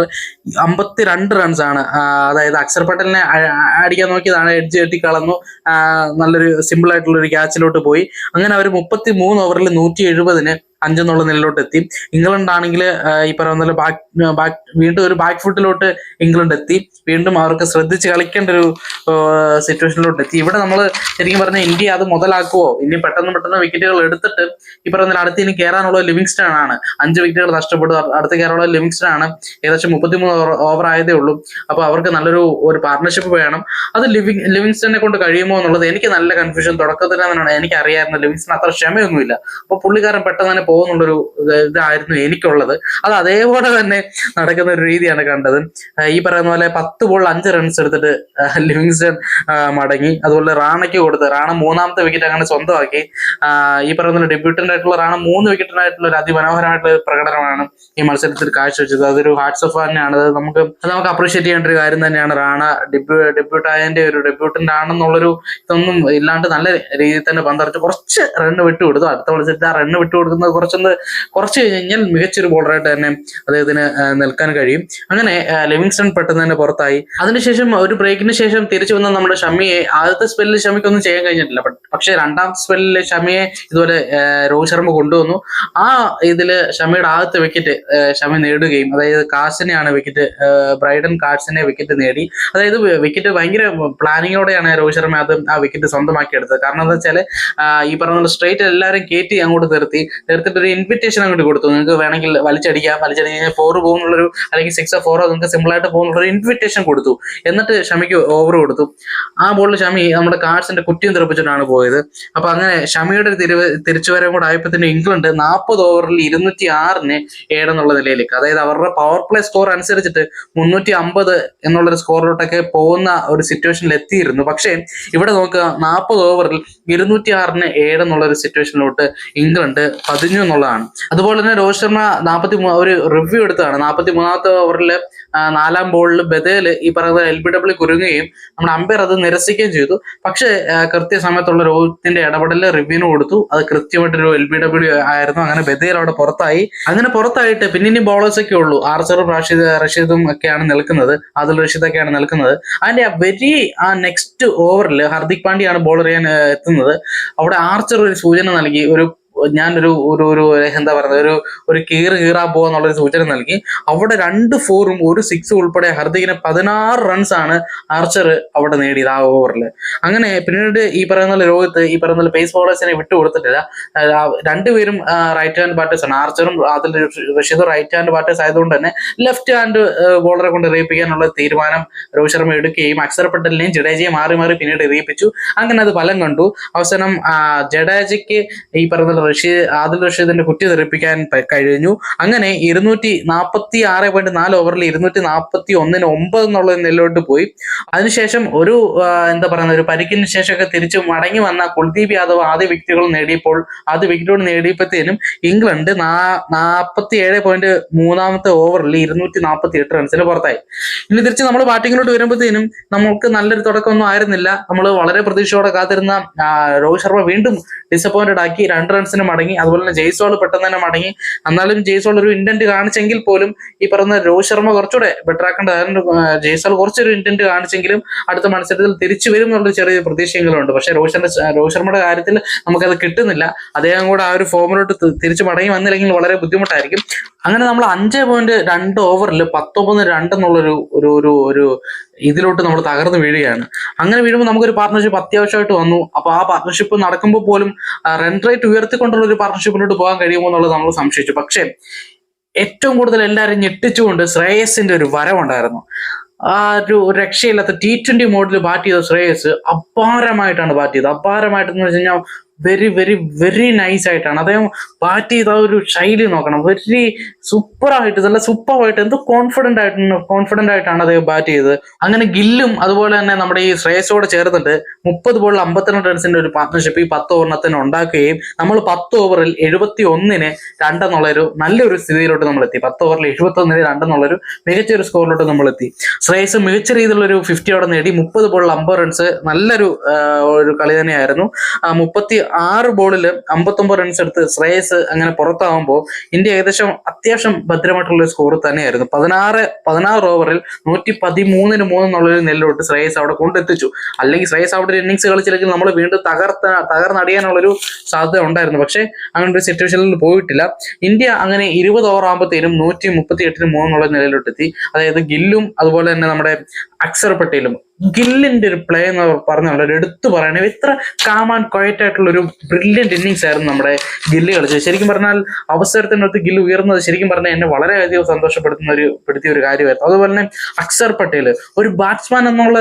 അമ്പത്തി രണ്ട് റൺസാണ് അതായത് അക്ഷർ പട്ടേലിനെ അടിക്കാൻ നോക്കിയതാണ് എഡ്ജ് കെട്ടി കളന്നു നല്ലൊരു സിമ്പിൾ ആയിട്ടുള്ള ഒരു ക്യാച്ചിലോട്ട് പോയി. അങ്ങനെ അവർ മുപ്പത്തി മൂന്ന് ഓവറിൽ നൂറ്റി എഴുപതിന് അഞ്ചെന്നുള്ള നിലയിലോട്ട് എത്തി ഇംഗ്ലണ്ട് ആണെങ്കിൽ ഈ പറയുന്ന പോലെ ബാക്ക് ബാക്ക് വീണ്ടും ഒരു ബാക്ക് ഫുട്ടിലോട്ട് ഇംഗ്ലണ്ട് എത്തി വീണ്ടും അവർക്ക് ശ്രദ്ധിച്ച് കളിക്കേണ്ട ഒരു സിറ്റുവേഷനിലോട്ട് എത്തി ഇവിടെ നമ്മൾ ശരിക്കും പറഞ്ഞാൽ ഇന്ത്യ അത് മുതലാക്കുവോ? ഇനി പെട്ടെന്ന് പെട്ടെന്ന് വിക്കറ്റുകൾ എടുത്തിട്ട് ഈ പറയുന്ന അടുത്ത് ഇനി കയറാനുള്ള ലിവിങ്സ്റ്റൺ ആണ് അഞ്ച് വിക്കറ്റുകൾ നഷ്ടപ്പെട്ടു അടുത്ത് കയറാനുള്ള ലിവിങ്സ്റ്റൺ ആണ് ഏകദേശം മുപ്പത്തിമൂന്ന് ഓവർ ആയതേ ഉള്ളൂ. അപ്പൊ അവർക്ക് നല്ലൊരു ഒരു പാർട്ണർഷിപ്പ് വേണം. അത് ലിവിങ് ലിവിങ്സ്റ്റനെ കൊണ്ട് കഴിയുമോ എന്നുള്ളത് എനിക്ക് നല്ല കൺഫ്യൂഷൻ തുടക്കത്തിൽ തന്നെയാണ് എനിക്ക് അറിയാമായിരുന്നു ലിവിങ്സ്റ്റൺ അത്ര ക്ഷമയൊന്നുമില്ല. അപ്പൊ പുള്ളിക്കാരൻ പെട്ടെന്ന് തന്നെ പോകുന്നുള്ളൊരു ഇത് ഇതായിരുന്നു എനിക്കുള്ളത്. അത് അതേപോലെ തന്നെ നടക്കുന്ന ഒരു രീതിയാണ് കണ്ടത്. ഈ പറയുന്ന പോലെ പത്ത് ബോൾ അഞ്ച് റൺസ് എടുത്തിട്ട് ലിവിങ്സൺ മടങ്ങി. അതുപോലെ റാണയ്ക്ക് കൊടുത്ത് റാണ മൂന്നാമത്തെ വിക്കറ്റ് അങ്ങനെ സ്വന്തമാക്കി. ഈ പറയുന്ന ഡെബ്യൂട്ടന്റായിട്ടുള്ള റാണ മൂന്ന് വിക്കറ്റിനായിട്ടുള്ള ഒരു അതിമനോഹരമായിട്ടുള്ള പ്രകടനമാണ് ഈ മത്സരത്തിൽ കാഴ്ചവെച്ചത്. അതൊരു ഹാർട്സ് ഓഫ് തന്നെയാണ് അത് നമുക്ക് അത് നമുക്ക് അപ്രീഷിയേറ്റ് ചെയ്യേണ്ട ഒരു കാര്യം തന്നെയാണ് റാണ ഡെബ്യൂ ഡെബ്യൂട്ട് ആയതിന്റെ ഒരു ഡെബ്യൂട്ടന്റ് ആണെന്നുള്ളൊരു ഇതൊന്നും ഇല്ലാണ്ട് നല്ല രീതിയിൽ തന്നെ പന്തറിച്ച് കുറച്ച് റണ്ണ് വിട്ടുകൊടുത്തു. അടുത്ത മത്സരത്തിൽ ആ റണ്ണ് വിട്ടുകൊടുക്കുന്നത് കുറച്ചൊന്ന് കുറച്ച് കഴിഞ്ഞാൽ മികച്ചൊരു ബോളറായിട്ട് തന്നെ അദ്ദേഹത്തിന് നിൽക്കാൻ കഴിയും. അങ്ങനെ ലിവിങ്സ്റ്റൺ പെട്ടെന്ന് തന്നെ പുറത്തായി. അതിനുശേഷം ഒരു ബ്രേക്കിന് ശേഷം തിരിച്ചു വന്ന നമ്മുടെ ഷമിയെ ആദ്യത്തെ സ്പെല്ലിൽ ഷമിക്കൊന്നും ചെയ്യാൻ കഴിഞ്ഞിട്ടില്ല. പക്ഷെ രണ്ടാം സ്പെല്ലിൽ ഷമിയെ ഇതുപോലെ രോഹിത് ശർമ്മ കൊണ്ടുവന്നു. ആ ഇതിൽ ഷമിയുടെ ആദ്യത്തെ വിക്കറ്റ് ഷമി നേടുകയും അതായത് കാസിനെയാണ് വിക്കറ്റ് ബ്രൈഡൻ കാർഡ്സിനെ വിക്കറ്റ് നേടി. അതായത് വിക്കറ്റ് ഭയങ്കര പ്ലാനിങ്ങോടെയാണ് രോഹിത് ശർമ്മ അത് ആ വിക്കറ്റ് സ്വന്തമാക്കിയെടുത്തത്. കാരണം എന്താ വെച്ചാൽ ഈ പറഞ്ഞ സ്ട്രേറ്റ് എല്ലാവരും കയറ്റി അങ്ങോട്ട് നിർത്തി നിർത്തിയിട്ട് ഒരു ഇൻവിറ്റേഷൻ അങ്ങോട്ട് കൊടുത്തു. നിങ്ങൾക്ക് വേണമെങ്കിൽ വലിച്ചടിക്കാം. വലിച്ചടിച്ച് കഴിഞ്ഞാൽ ഫോർ പോകുന്നുള്ളൊരു അല്ലെങ്കിൽ സിക്സോ ഫോറോ നിങ്ങൾക്ക് സിമ്പിൾ ആയിട്ട് പോകുന്നുള്ളൊരു ഇൻവിറ്റേഷൻ കൊടുത്തു. എന്നിട്ട് ഷമിക്ക് ഓവർ കൊടുത്തു. ആ ബോളിൽ ഷമി നമ്മുടെ കാർഡ്സിന്റെ കുറ്റിയും തെറിപ്പിച്ചിട്ടാണ് പോയത്. അപ്പൊ അങ്ങനെ ഷമിയുടെ തിരിവ് തിരിച്ചുവരവും കൂടെ ആയപ്പോഴത്തേന് ഇംഗ്ലണ്ട് നാൽപ്പത് ഓവറിൽ ഇരുന്നൂറ്റി ആറിന് ഏഴെന്നുള്ള നിലയിലേക്ക്. അതായത് അവരുടെ പവർ പ്ലേ സ്കോർ അനുസരിച്ചിട്ട് മുന്നൂറ്റി അമ്പത് എന്നുള്ളൊരു സ്കോറിലോട്ടൊക്കെ പോകുന്ന ഒരു സിറ്റുവേഷനിൽ എത്തിയിരുന്നു. പക്ഷേ ഇവിടെ നോക്കുക നാൽപ്പത് ഓവറിൽ ഇരുന്നൂറ്റി ആറിന് ഏഴ് എന്നുള്ള ഒരു സിറ്റുവേഷനിലോട്ട് ഇംഗ്ലണ്ട് പതിഞ്ഞു എന്നുള്ളതാണ്. അതുപോലെ തന്നെ രോഹിത് ശർമ്മ നാൽപ്പത്തി ഒരു റിവ്യൂ എടുത്തതാണ്. നാൽപ്പത്തി മൂന്നാമത്തെ ഓവറിൽ നാലാം ബോളിൽ ബദേൽ ഈ പറയുന്ന എൽ ബി ഡബ്ല്യു കുരുങ്ങുകയും നമ്മുടെ അമ്പയർ അത് നിരസിക്കുകയും ചെയ്തു. പക്ഷേ കൃത്യസമയത്തുള്ള രോഹിത്തിന്റെ ഇടപെടൽ റിവ്യൂന് കൊടുത്തു. അത് കൃത്യമായിട്ടൊരു എൽ ബി ഡബ്ല്യു ആയിരുന്നു. അങ്ങനെ ബദേൽ അവിടെ പുറത്തായി. അങ്ങനെ പുറത്തായിട്ട് പിന്നെ ഇനി ബോളേഴ്സ് ഒക്കെ ഉള്ളൂ. ആർച്ചറും റഷീദ് റഷീദും ഒക്കെയാണ് നിൽക്കുന്നത്. അതിൽ റഷീദൊക്കെയാണ് നിൽക്കുന്നത്. അതിന്റെ ആ വെരി ആ നെക്സ്റ്റ് ഓവറിൽ ഹർദിക് പാണ്ഡ്യയാണ് ബോൾ എറിയാൻ എത്തുന്നത്. അവിടെ ആർച്ചർ ഒരു സൂചന നൽകി. ഒരു ഞാനൊരു ഒരു ഒരു എന്താ പറയുന്നത് ഒരു ഒരു കീറ് കീറാൻ പോവാന്നുള്ളൊരു സൂചന നൽകി. അവിടെ രണ്ട് ഫോറും ഒരു സിക്സും ഉൾപ്പെടെ ഹർദിക്കിന് പതിനാറ് റൺസ് ആണ് ആർച്ചർ അവിടെ നേടിയത് ആ ഓവറിൽ അങ്ങനെ പിന്നീട് ഈ പറയുന്ന രോഗത്ത് ഈ പറയുന്ന പേസ് ബോളേഴ്സിനെ വിട്ടു കൊടുത്തിട്ടില്ല. ആ, ആ, രണ്ടുപേരും റൈറ്റ് ഹാൻഡ് ബാറ്റേഴ്സ് ആണ് ആർച്ചറും അതിൽ റഷീദ് റൈറ്റ് ഹാൻഡ് ബാറ്റേഴ്സ് ആയതുകൊണ്ട് തന്നെ ലെഫ്റ്റ് ഹാൻഡ് ബോളറെ കൊണ്ട് എറിയിപ്പിക്കാനുള്ള തീരുമാനം രോഹിത് ശർമ്മ എടുക്കുകയും അക്ഷർ പട്ടേലിനെയും ജഡേജയെ മാറി മാറി പിന്നീട് എറിയിപ്പിച്ചു. അങ്ങനെ അത് ഫലം കണ്ടു. അവസാനം ജഡേജയ്ക്ക് ഈ പറയുന്ന റഷീദ് ആദിൽ റഷീദിന്റെ കുറ്റി തെറിപ്പിക്കാൻ കഴിഞ്ഞു. അങ്ങനെ ഇരുന്നൂറ്റി നാൽപ്പത്തി ആറ് പോയിന്റ് നാല് ഓവറിൽ ഇരുന്നൂറ്റി നാൽപ്പത്തി ഒന്നിന് ഒമ്പത് എന്നുള്ള നിലയിലോട്ട് പോയി. അതിനുശേഷം ഒരു എന്താ പറയുന്ന ഒരു പരിക്കിന് ശേഷമൊക്കെ തിരിച്ചു മടങ്ങി വന്ന കുൽദീപ് യാദവ് ആദ്യ വിക്കറ്റുകൾ നേടിയപ്പോൾ ആദ്യ വിക്കറ്റുകൾ നേടിയപ്പോഴത്തേനും ഇംഗ്ലണ്ട് നാൽപ്പത്തി ഏഴ് പോയിന്റ് മൂന്നാമത്തെ ഓവറിൽ ഇരുന്നൂറ്റി നാൽപ്പത്തി എട്ട് റൺസിന് പുറത്തായി. ഇനി തിരിച്ച് നമ്മൾ ബാറ്റിങ്ങിലോട്ട് വരുമ്പോഴത്തേനും നമുക്ക് നല്ലൊരു തുടക്കമൊന്നും ആയിരുന്നില്ല. നമ്മൾ വളരെ പ്രതീക്ഷയോടെ കാത്തിരുന്ന രോഹിത് ശർമ്മ വീണ്ടും ഡിസപ്പോയിന്റഡ് ആക്കി. രണ്ട് റൺസിന് മടങ്ങി അതുപോലെ തന്നെ ജയ്സോൾ പെട്ടെന്ന് തന്നെ മടങ്ങി. എന്നാലും ജയ്സോൾ ഒരു ഇന്റന്റ് കാണിച്ചെങ്കിൽ പോലും ഈ പറയുന്ന രോഹിത് ശർമ്മ കുറച്ചുകൂടെ ബെറ്റർ ആക്കേണ്ടത് ജയ്സോൾ കുറച്ചൊരു ഇന്റന്റ് കാണിച്ചെങ്കിലും അടുത്ത മത്സരത്തിൽ തിരിച്ചു വരും എന്നുള്ള ചെറിയ പ്രതീക്ഷകളുണ്ട് പക്ഷേ രോഹിത് രോഹിത് ശർമ്മയുടെ കാര്യത്തിൽ നമുക്കത് കിട്ടുന്നില്ല. അദ്ദേഹം കൂടെ ആ ഒരു ഫോമിലോട്ട് തിരിച്ചു മടങ്ങി വന്നില്ലെങ്കിൽ വളരെ ബുദ്ധിമുട്ടായിരിക്കും. അങ്ങനെ നമ്മൾ അഞ്ച് പോയിന്റ് രണ്ട് ഓവറിൽ പത്തൊമ്പത് രണ്ട് എന്നുള്ളൊരു ഒരു ഒരു ഒരു ഇതിലോട്ട് നമ്മൾ തകർന്നു വീഴുകയാണ്. അങ്ങനെ വീഴുമ്പോൾ നമുക്കൊരു പാർട്ട്ണർഷിപ്പ് അത്യാവശ്യമായിട്ട് വന്നു. അപ്പൊ ആ പാർട്ട്ണർഷിപ്പ് നടക്കുമ്പോൾ പോലും റൺ റേറ്റ് ഉയർത്തിക്കൊണ്ടുള്ള ഒരു പാർട്ണർഷിപ്പിലോട്ട് പോകാൻ കഴിയുമോ എന്നുള്ളത് നമ്മൾ സംശയിച്ചു. പക്ഷേ ഏറ്റവും കൂടുതൽ എല്ലാവരും ഞെട്ടിച്ചുകൊണ്ട് ശ്രേയസിന്റെ ഒരു വരവുണ്ടായിരുന്നു. ആ ഒരു രക്ഷയില്ലാത്ത ടി ട്വന്റി മോഡിൽ ബാറ്റ് ചെയ്ത ശ്രേയസ് അപാരമായിട്ടാണ് ബാറ്റ് ചെയ്തത്. അപാരമായിട്ടെന്ന് വെച്ച് കഴിഞ്ഞാൽ വെരി വെരി വെരി നൈസ് ആയിട്ടാണ്. അദ്ദേഹം ബാറ്റ് ചെയ്ത ആ ഒരു ശൈലി നോക്കണം. വെരി സൂപ്പർ ആയിട്ട് നല്ല സൂപ്പർ ആയിട്ട് എന്തോ കോൺഫിഡന്റ് ആയിട്ട് കോൺഫിഡന്റ് ആയിട്ടാണ് അദ്ദേഹം ബാറ്റ് ചെയ്തത്. അങ്ങനെ ഗില്ലും അതുപോലെ തന്നെ നമ്മുടെ ഈ ശ്രേയസോട് ചേർന്നിട്ട് മുപ്പത് ബോളിൽ അമ്പത്തിരണ്ട് റൺസിന്റെ ഒരു പാർട്ട്ണർഷിപ്പ് ഈ പത്ത് ഓവറിനത്തിന് ഉണ്ടാക്കുകയും നമ്മൾ പത്ത് ഓവറിൽ എഴുപത്തി ഒന്നിന് രണ്ടെന്നുള്ള ഒരു നല്ലൊരു സ്ഥിതിയിലോട്ട് നമ്മൾ എത്തി പത്ത് ഓവറിൽ എഴുപത്തി ഒന്നിന് രണ്ടെന്നുള്ളൊരു മികച്ച ഒരു സ്കോറിലോട്ട് നമ്മൾ എത്തി ശ്രേയസ് മികച്ച രീതിയിലുള്ള ഒരു ഫിഫ്റ്റി അവിടെ നേടി. മുപ്പത് ബോളിൽ അമ്പത് റൺസ് നല്ലൊരു ഒരു കളി തന്നെയായിരുന്നു. മുപ്പത്തി ആറ് ബോളിൽ അമ്പത്തൊമ്പത് റൺസ് എടുത്ത് ശ്രേയസ് അങ്ങനെ പുറത്താവുമ്പോൾ ഇന്ത്യ ഏകദേശം അത്യാവശ്യം ഭദ്രമായിട്ടുള്ള സ്കോർ തന്നെയായിരുന്നു. പതിനാറ് പതിനാറ് ഓവറിൽ നൂറ്റി പതിമൂന്നിന് മൂന്നെന്നുള്ളൊരു നെല്ലോട്ട് ശ്രേയസ് അവിടെ കൊണ്ടെത്തിച്ചു. അല്ലെങ്കിൽ ശ്രേയസ് അവിടെ ഒരു ഇന്നിങ്സ് കളിച്ചില്ലെങ്കിൽ നമ്മൾ വീണ്ടും തകർത്ത തകർന്നടിയാനുള്ളൊരു സാധ്യത ഉണ്ടായിരുന്നു. പക്ഷേ അങ്ങനെ ഒരു സിറ്റുവേഷനിൽ പോയിട്ടില്ല. ഇന്ത്യ അങ്ങനെ ഇരുപത് ഓവർ ആകുമ്പോഴത്തേനും നൂറ്റി മുപ്പത്തി എട്ടിന് മൂന്നുള്ള നിലയിലോട്ടെത്തി. അതായത് ഗില്ലും അതുപോലെ തന്നെ നമ്മുടെ അക്സർ പട്ടേലും ഗില്ലിന്റെ ഒരു പ്ലേ എന്ന് പറഞ്ഞുള്ള ഒരു എടുത്തു പറയണേ. ഇത്ര കാം ആൻഡ് ക്വയറ്റ് ആയിട്ടുള്ള ഒരു ബ്രില്യന്റ് ഇന്നിങ്സ് ആയിരുന്നു നമ്മുടെ ഗില്ല് കളിച്ചത്. ശരിക്കും പറഞ്ഞാൽ അവസരത്തിനടുത്ത് ഗില്ല് ഉയർന്നത് ശരിക്കും പറഞ്ഞാൽ എന്നെ വളരെയധികം സന്തോഷപ്പെടുത്തുന്ന ഒരു പെടുത്തിയ ഒരു കാര്യമായിരുന്നു. അതുപോലെ തന്നെ അക്സർ പട്ടേൽ ഒരു ബാറ്റ്സ്മാൻ എന്നുള്ള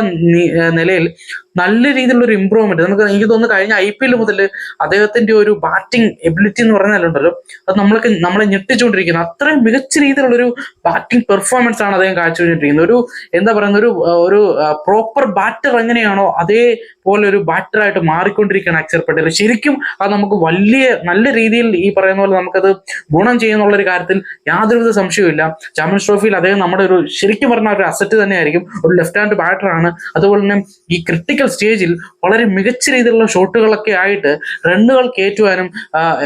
നിലയിൽ നല്ല രീതിയിലുള്ള ഒരു ഇമ്പ്രൂവ്മെന്റ് നമുക്ക് എനിക്ക് തോന്നുന്നു കഴിഞ്ഞ ഐ പി എൽ മുതൽ അദ്ദേഹത്തിന്റെ ഒരു ബാറ്റിംഗ് എബിലിറ്റി എന്ന് പറഞ്ഞാലുണ്ടല്ലോ അത് നമ്മൾക്ക് നമ്മളെ ഞെട്ടിച്ചുകൊണ്ടിരിക്കുന്നത് അത്രയും മികച്ച രീതിയിലുള്ള ഒരു ബാറ്റിംഗ് പെർഫോമൻസ് ആണ് അദ്ദേഹം കാഴ്ചവെച്ചിരിക്കുന്നത്. ഒരു എന്താ പറയുന്ന ഒരു ഒരു പ്രോപ്പർ ബാറ്റർ എങ്ങനെയാണോ അതേപോലെ ഒരു ബാറ്ററായിട്ട് മാറിക്കൊണ്ടിരിക്കുകയാണ് അക്ഷർ പട്ടേൽ ശരിക്കും അത് നമുക്ക് വലിയ നല്ല രീതിയിൽ ഈ പറയുന്ന പോലെ നമുക്കത് ഗുണം ചെയ്യുന്നുള്ള ഒരു കാര്യത്തിൽ യാതൊരുവിധ സംശയവുമില്ല. ചാമ്പ്യൻസ് ട്രോഫിയിൽ അദ്ദേഹം നമ്മുടെ ഒരു ശരിക്കും പറഞ്ഞ ഒരു അസറ്റ് തന്നെയായിരിക്കും. ഒരു ലെഫ്റ്റ് ഹാൻഡ് ബാറ്ററാണ് അതുപോലെ തന്നെ ഈ ക്രിട്ടിക്കൽ സ്റ്റേജിൽ വളരെ മികച്ച രീതിയിലുള്ള ഷോട്ടുകളൊക്കെ ആയിട്ട് റണ്ണുകൾ കയറ്റുവാനും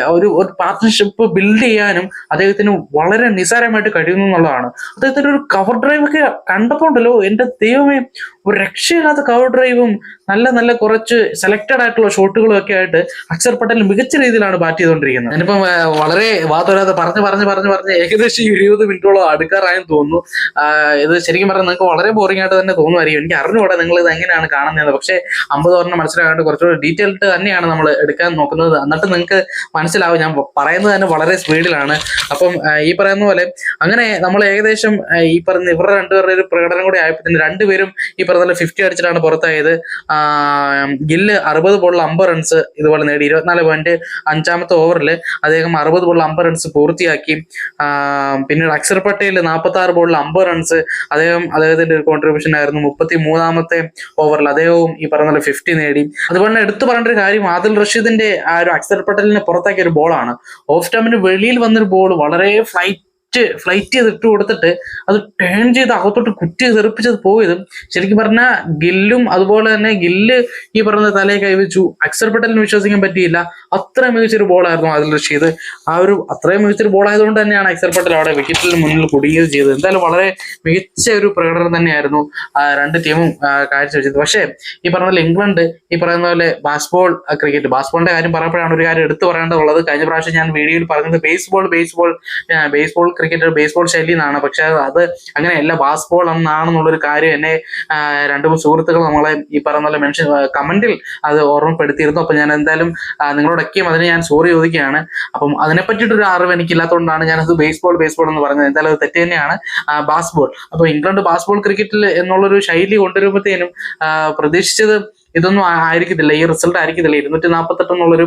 ഒരു ഒരു പാർട്ട്ണർഷിപ്പ് ബിൽഡ് ചെയ്യാനും അദ്ദേഹത്തിന് വളരെ നിസാരമായിട്ട് കഴിയുന്നു എന്നുള്ളതാണ്. അദ്ദേഹത്തിന്റെ ഒരു കവർ ഡ്രൈവ് ഒക്കെ കണ്ടപ്പോൾ ഉണ്ടല്ലോ എന്റെ ദൈവമേ ഒരു രക്ഷയില്ലാത്ത കവർ ഡ്രൈവും നല്ല നല്ല കുറച്ച് സെലക്റ്റഡ് ആയിട്ടുള്ള ഷോട്ടുകളും ഒക്കെ ആയിട്ട് അക്ഷർ പട്ടേൽ മികച്ച രീതിയിലാണ് ബാറ്റ് ചെയ്തുകൊണ്ടിരിക്കുന്നത്. ഞാനിപ്പം വളരെ വാത്തോരാതെ പറഞ്ഞ് പറഞ്ഞ് പറഞ്ഞ് പറഞ്ഞ് ഏകദേശം ഇരുപത് മിനിറ്റോളം അടുക്കാറായെന്ന് തോന്നുന്നു. ഇത് ശരിക്കും പറഞ്ഞാൽ നിങ്ങൾക്ക് വളരെ ബോറിംഗ് ആയിട്ട് തന്നെ തോന്നുമായിരിക്കും. എനിക്ക് അറിഞ്ഞുകൂടെ നിങ്ങൾ ഇത് എങ്ങനെയാണ് കാണുന്നത് പക്ഷേ അമ്പത് ഓവറിന് മത്സരമായിട്ട് കുറച്ചുകൂടി ഡീറ്റെയിൽഡ് തന്നെയാണ് നമ്മൾ എടുക്കാൻ നോക്കുന്നത്. എന്നിട്ട് നിങ്ങൾക്ക് മനസ്സിലാവും ഞാൻ പറയുന്നത് തന്നെ വളരെ സ്പീഡിലാണ് അപ്പം ഈ പറയുന്ന പോലെ അങ്ങനെ നമ്മൾ ഏകദേശം ഈ പറഞ്ഞ ഇവരുടെ രണ്ടുപേരുടെ ഒരു പ്രകടനം കൂടി ആയപ്പോൾ തന്നെ രണ്ടുപേരും ഈ പറഞ്ഞ പോലെ ഫിഫ്റ്റി അടിച്ചിട്ടാണ് പുറത്തായത്. ഗില്ല് അറുപത് ബോളിൽ അമ്പത് റൺസ് ഇതുപോലെ നേടി. ഇരുപത്തിനാല് പോയിന്റ് അഞ്ചാമത്തെ ഓവറിൽ അദ്ദേഹം അറുപത് ബോളിൽ അമ്പത് റൺസ് പൂർത്തിയാക്കി. പിന്നീട് അക്ഷർ പട്ടേൽ നാൽപ്പത്തി ആറ് ബോളിൽ അമ്പത് റൺസ് അദ്ദേഹം അദ്ദേഹത്തിന്റെ ഒരു കോൺട്രിബ്യൂഷൻ ആയിരുന്നു. മുപ്പത്തി മൂന്നാമത്തെ ഓവറിൽ അദ്ദേഹവും ഈ പറഞ്ഞ ഫിഫ്റ്റി നേടി. അതുപോലെ തന്നെ എടുത്തു പറയേണ്ട ഒരു കാര്യം ആദിൽ റഷീദിന്റെ ആ ഒരു അക്ഷർ പട്ടേലിനെ പുറത്താക്കിയ ഒരു ബോളാണ് ഓഫ് സ്റ്റമ്പിന് വെളിയിൽ വന്നൊരു ബോൾ വളരെ ഫ്ലൈറ്റ് ഫ്ലൈറ്റ് ചെയ്ത് ഇട്ട് കൊടുത്തിട്ട് അത് ടേൺ ചെയ്ത് അകത്തോട്ട് കുറ്റി തെറിപ്പിച്ചത് പോയതും. ശരിക്കും പറഞ്ഞാൽ ഗില്ലും അതുപോലെ തന്നെ ഗില്ല് ഈ പറഞ്ഞ തലയെ കൈവച്ചു. അക്സർ പട്ടേലിന് വിശ്വസിക്കാൻ പറ്റിയില്ല. അത്ര മികച്ചൊരു ബോളായിരുന്നു അതിൽ റഷീദ് ആ ഒരു അത്രയും മികച്ചൊരു ബോൾ ആയതുകൊണ്ട് തന്നെയാണ് അക്സർ പട്ടേൽ അവിടെ വിക്കറ്റിന് മുന്നിൽ കുടുങ്ങിയത് ചെയ്തത്. എന്തായാലും വളരെ മികച്ച ഒരു പ്രകടനം തന്നെയായിരുന്നു രണ്ട് ടീമും കാഴ്ചവെച്ചത്. പക്ഷേ ഈ പറഞ്ഞ പോലെ ഇംഗ്ലണ്ട് ഈ പറയുന്ന പോലെ ബാസ്ബോൾ ക്രിക്കറ്റ് ബാസ്ബോളിന്റെ കാര്യം പറയുമ്പോഴാണ് ഒരു കാര്യം എടുത്തു പറയേണ്ടതുള്ളത്. കഴിഞ്ഞ പ്രാവശ്യം ഞാൻ വീഡിയോയിൽ പറഞ്ഞത് baseball baseball baseball cricket baseball ശൈലി എന്നാണ് പക്ഷെ അത് അങ്ങനെയല്ല. ബാസ്ബോൾ എന്നാണെന്നുള്ളൊരു കാര്യം എന്നെ രണ്ടു മൂന്ന് സുഹൃത്തുക്കൾ നമ്മളെ ഈ പറഞ്ഞ മെൻഷൻ കമന്റിൽ അത് ഓർമ്മപ്പെടുത്തിയിരുന്നു. അപ്പൊ ഞാൻ എന്തായാലും നിങ്ങളോടൊക്കെയും അതിന് ഞാൻ സോറി ചോദിക്കുകയാണ്. അപ്പം അതിനെ പറ്റിയിട്ടൊരു അറിവ് എനിക്കില്ലാത്തതുകൊണ്ടാണ് ഞാനത് ബേസ്ബോൾ ബേസ്ബോൾ എന്ന് പറഞ്ഞത്. എന്തായാലും അത് തെറ്റ് തന്നെയാണ്. ബാസ്ബോൾ അപ്പൊ ഇംഗ്ലണ്ട് ബാസ്ബോൾ ക്രിക്കറ്റിൽ എന്നുള്ളൊരു ശൈലി കൊണ്ടുവരുമ്പോഴത്തേനും പ്രതീക്ഷിച്ചത് ഇതൊന്നും ആയിരിക്കത്തില്ല. ഈ റിസൾട്ട് ആയിരിക്കത്തില്ല. ഇരുന്നൂറ്റി നാൽപ്പത്തെട്ട് എന്നുള്ളൊരു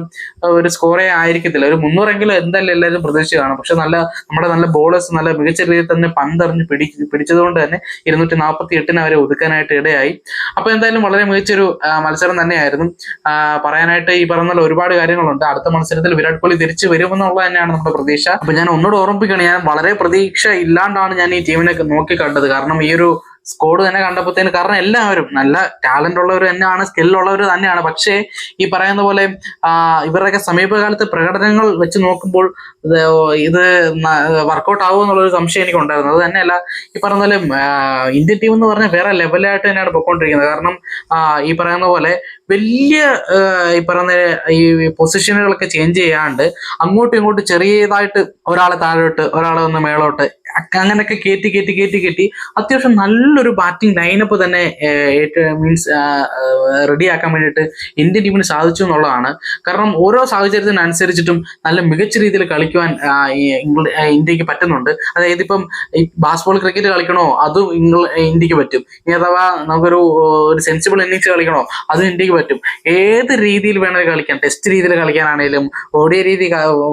ഒരു സ്കോറേ ആയിരിക്കത്തില്ല. ഒരു മുന്നൂറെങ്കിലും എന്തായാലും എല്ലാവരും പ്രതീക്ഷ കാണും. പക്ഷെ നല്ല നമ്മുടെ നല്ല ബോളേഴ്സ് നല്ല മികച്ച രീതിയിൽ തന്നെ പന്തെറിഞ്ഞ് പിടി പിടിച്ചതുകൊണ്ട് തന്നെ ഇരുന്നൂറ്റി നാൽപ്പത്തി എട്ടിന് അവരെ ഒതുക്കാനായിട്ട് ഇടയായി. അപ്പൊ എന്തായാലും വളരെ മികച്ചൊരു മത്സരം തന്നെയായിരുന്നു. പറയാനായിട്ട് ഈ പറഞ്ഞ ഒരുപാട് കാര്യങ്ങളുണ്ട്. അടുത്ത മത്സരത്തിൽ വിരാട് കോഹ്ലി തിരിച്ചു വരുമെന്നുള്ളത് തന്നെയാണ് നമ്മുടെ പ്രതീക്ഷ. അപ്പൊ ഞാൻ ഒന്നുകൂടെ ഓർമ്മിപ്പിക്കുകയാണ്. ഞാൻ വളരെ പ്രതീക്ഷ ഇല്ലാണ്ടാണ് ഞാൻ ഈ ടീമിനെ നോക്കി കണ്ടത് കാരണം ഈ ഒരു സ്കോഡ് തന്നെ കണ്ടപ്പോഴത്തേന് കാരണം എല്ലാവരും നല്ല ടാലന്റ് ഉള്ളവർ തന്നെയാണ് സ്കില്ലുള്ളവർ തന്നെയാണ്. പക്ഷേ ഈ പറയുന്ന പോലെ ഇവരുടെയൊക്കെ സമീപകാലത്തെ പ്രകടനങ്ങൾ വെച്ച് നോക്കുമ്പോൾ ഇത് വർക്കൗട്ട് ആവുമോ എന്നുള്ളൊരു സംശയം എനിക്ക് ഉണ്ടായിരുന്നു അത് തന്നെയല്ല ഈ പറയുന്ന പോലെ ഇന്ത്യൻ ടീം എന്ന് പറഞ്ഞാൽ വേറെ ലെവലായിട്ട് തന്നെയാണ് പൊയ്ക്കൊണ്ടിരിക്കുന്നത്. കാരണം ഈ പറയുന്ന പോലെ വലിയ ഈ പറയുന്ന ഈ പൊസിഷനുകളൊക്കെ ചേഞ്ച് ചെയ്യാണ്ട് അങ്ങോട്ടും ഇങ്ങോട്ടും ചെറിയതായിട്ട് ഒരാളെ താഴോട്ട് ഒരാളെ ഒന്ന് മേളോട്ട് അങ്ങനെയൊക്കെ കയറ്റി കയറ്റി കയറ്റി കയറ്റി അത്യാവശ്യം നല്ലൊരു ബാറ്റിംഗ് ലൈനപ്പ് തന്നെ മീൻസ് റെഡിയാക്കാൻ വേണ്ടിയിട്ട് ഇന്ത്യൻ ടീമിന് സാധിച്ചു എന്നുള്ളതാണ്. കാരണം ഓരോ സാഹചര്യത്തിനനുസരിച്ചിട്ടും നല്ല മികച്ച രീതിയിൽ കളിക്കുവാൻ ഇന്ത്യയ്ക്ക് പറ്റുന്നുണ്ട്. അതായത് ഇപ്പം ബാസ്ബോൾ ക്രിക്കറ്റ് കളിക്കണോ അതും ഇന്ത്യയ്ക്ക് പറ്റും. ഇനി അഥവാ നമുക്കൊരു ഒരു സെൻസിബിൾ ഇന്നിങ്സ് കളിക്കണോ അതും ഇന്ത്യയ്ക്ക് പറ്റും. ഏത് രീതിയിൽ വേണമെങ്കിൽ കളിക്കാൻ ടെസ്റ്റ് രീതിയിൽ കളിക്കാനാണെങ്കിലും ഓടിയ രീതി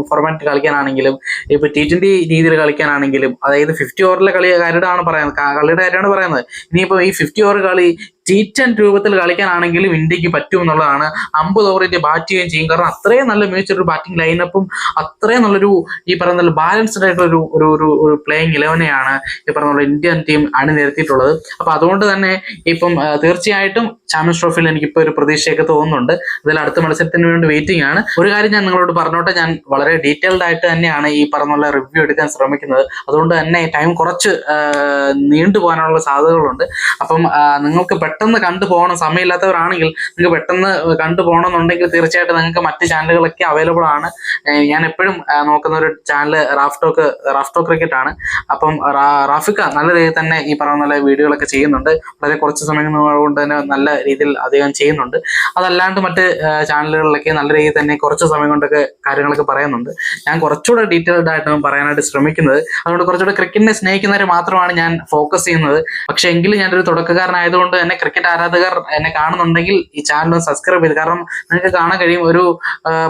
ഫോർമാറ്റ് കളിക്കാനാണെങ്കിലും ഇപ്പൊ ടി ട്വന്റി രീതിയിൽ കളിക്കാനാണെങ്കിലും അതായത് ഫിഫ്റ്റി ഓവറിലെ കളി കാര്യമാണ് പറയുന്നത് കളിയുടെ കാര്യമാണ് പറയുന്നത്. ഇനിയിപ്പോ ഈ ഫിഫ്റ്റി ഓവർ കളി ടീറ്റൻ രൂപത്തിൽ കളിക്കാനാണെങ്കിലും ഇന്ത്യയ്ക്ക് പറ്റും എന്നുള്ളതാണ്. അമ്പത് ഇന്ത്യ ബാറ്റ് ചെയ്യുകയും ചെയ്യും. കാരണം അത്രയും നല്ല മികച്ച ഒരു ബാറ്റിംഗ് ലൈനപ്പും അത്രയും നല്ലൊരു ഈ പറയുന്ന ബാലൻസ്ഡ് ആയിട്ടുള്ള ഒരു ഒരു ഒരു പ്ലേയിങ് ഇലവനെയാണ് ഈ പറഞ്ഞ ഇന്ത്യൻ ടീം അണിനിരത്തിയിട്ടുള്ളത്. അപ്പൊ അതുകൊണ്ട് തന്നെ ഇപ്പം തീർച്ചയായിട്ടും ചാമ്പ്യൻസ് ട്രോഫിയിൽ എനിക്കിപ്പോ ഒരു പ്രതീക്ഷയൊക്കെ തോന്നുന്നുണ്ട്. ഇതിൽ അടുത്ത മത്സരത്തിന് വേണ്ടി വെയിറ്റിംഗ് ആണ്. ഒരു കാര്യം ഞാൻ നിങ്ങളോട് പറഞ്ഞോട്ടെ. ഞാൻ വളരെ ഡീറ്റെയിൽഡ് ആയിട്ട് തന്നെയാണ് ഈ പറഞ്ഞ റിവ്യൂ എടുക്കാൻ ശ്രമിക്കുന്നത്. അതുകൊണ്ട് തന്നെ ടൈം കുറച്ച് നീണ്ടുപോകാനുള്ള നീണ്ടു പോകാനുള്ള സാധ്യതകളുണ്ട്. അപ്പം നിങ്ങൾക്ക് പെട്ടെന്ന് കണ്ടു പോകണം. സമയമില്ലാത്തവരാണെങ്കിൽ നിങ്ങൾക്ക് പെട്ടെന്ന് കണ്ടു പോകണമെന്നുണ്ടെങ്കിൽ തീർച്ചയായിട്ടും നിങ്ങൾക്ക് മറ്റ് ചാനലുകളൊക്കെ അവൈലബിൾ ആണ്. ഞാൻ എപ്പോഴും നോക്കുന്ന ഒരു ചാനൽ റാഫ്റ്റോക്ക് റാഫ്റ്റോ ക്രിക്കറ്റ് ആണ്. അപ്പം റാഫിക്ക നല്ല രീതിയിൽ തന്നെ ഈ പറയുന്ന നല്ല വീഡിയോകളൊക്കെ ചെയ്യുന്നുണ്ട്. വളരെ കുറച്ച് സമയം കൊണ്ട് തന്നെ നല്ല രീതിയിൽ അദ്ദേഹം ചെയ്യുന്നുണ്ട്. അതല്ലാണ്ട് മറ്റ് ചാനലുകളിലൊക്കെ നല്ല രീതിയിൽ തന്നെ കുറച്ച് സമയം കൊണ്ടൊക്കെ കാര്യങ്ങളൊക്കെ പറയുന്നുണ്ട്. ഞാൻ കുറച്ചുകൂടെ ഡീറ്റെയിൽഡ് ആയിട്ട് പറയാനായിട്ട് ശ്രമിക്കുന്നത്. അതുകൊണ്ട് കുറച്ചുകൂടെ ക്രിക്കറ്റിനെ സ്നേഹിക്കുന്നവരെ മാത്രമാണ് ഞാൻ ഫോക്കസ് ചെയ്യുന്നത്. പക്ഷേ എങ്കിലും ഞാനൊരു തുടക്കക്കാരനായതുകൊണ്ട് തന്നെ ക്രിക്കറ്റ് ആരാധകർ എന്നെ കാണുന്നുണ്ടെങ്കിൽ ഈ ചാനൽ സബ്സ്ക്രൈബ് ചെയ്ത്. കാരണം നിങ്ങൾക്ക് കാണാൻ കഴിയും ഒരു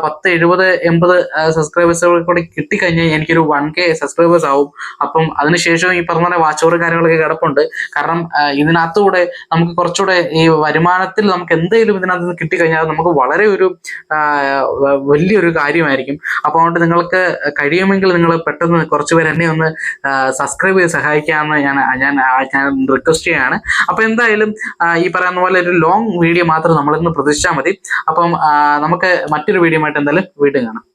പത്ത് എഴുപത് എൺപത് സബ്സ്ക്രൈബേഴ്സുകൾ കൂടി കിട്ടിക്കഴിഞ്ഞാൽ എനിക്കൊരു വൺ കെ സബ്സ്ക്രൈബേഴ്സ് ആവും. അപ്പം അതിനുശേഷം ഈ പറഞ്ഞ പോലെ വാച്ച് ഓവർ കാര്യങ്ങളൊക്കെ കിടപ്പുണ്ട്. കാരണം ഇതിനകത്തുകൂടെ നമുക്ക് കുറച്ചുകൂടെ ഈ വരുമാനത്തിൽ നമുക്ക് എന്തെങ്കിലും ഇതിനകത്ത് നിന്ന് കിട്ടിക്കഴിഞ്ഞാൽ നമുക്ക് വളരെ ഒരു വലിയൊരു കാര്യമായിരിക്കും. അപ്പോൾ അതുകൊണ്ട് നിങ്ങൾക്ക് കഴിയുമെങ്കിൽ നിങ്ങൾ പെട്ടെന്ന് കുറച്ച് പേര് എന്നെ ഒന്ന് സബ്സ്ക്രൈബ് ചെയ്ത് സഹായിക്കാമെന്ന് ഞാൻ ഞാൻ ഞാൻ റിക്വസ്റ്റ് ചെയ്യാണ് അപ്പോൾ എന്തായാലും ഈ പറയുന്ന പോലെ ഒരു ലോങ് വീഡിയോ മാത്രം നമ്മളിന്ന് പ്രതീക്ഷിച്ചാൽ മതി. അപ്പം നമുക്ക് മറ്റൊരു വീഡിയോ ആയിട്ട് എന്തായാലും വീണ്ടും കാണാം.